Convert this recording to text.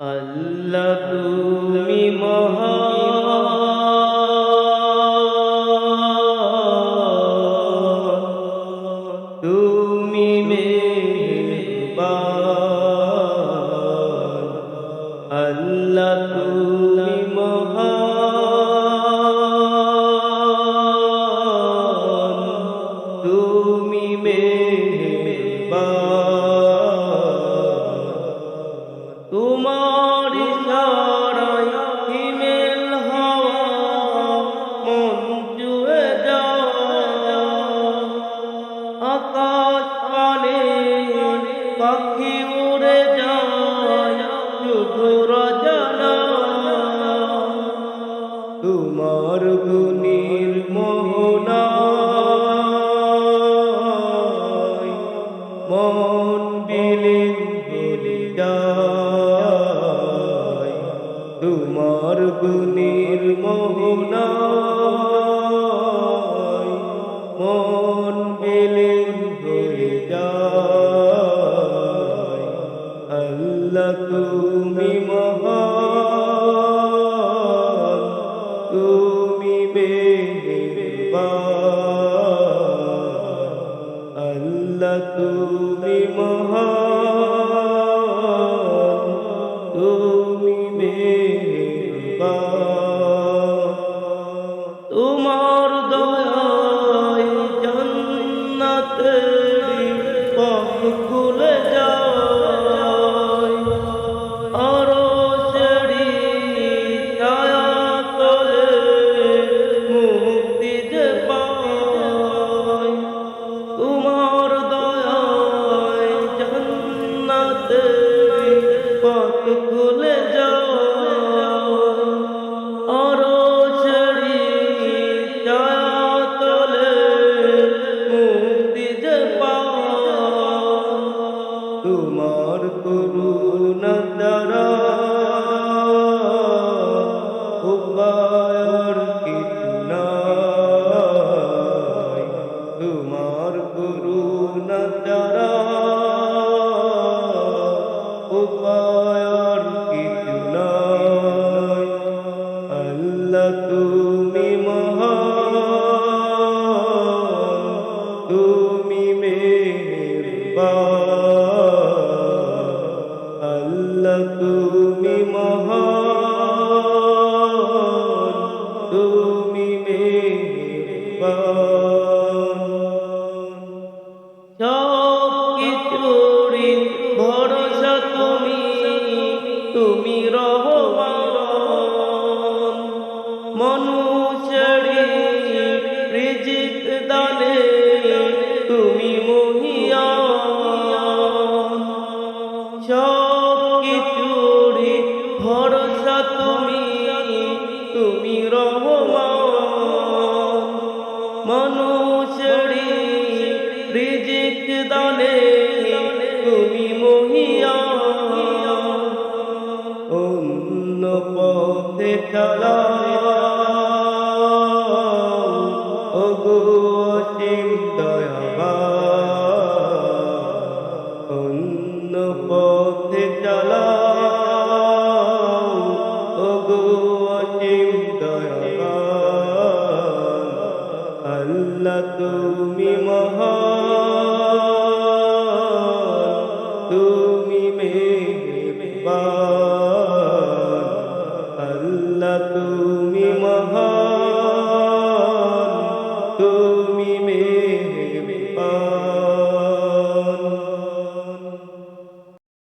আল্লাহ তুমি মহা তুমি মে আল্লাহ তুমি তোমার গুণের মোহনা মন বিলে বিলে তোমার গুণের মোহনা মন বিলে বিলে আল্লাহ তুমি মেহরবান আল্লাহ তুমি মহান। তুমি মেহরবান।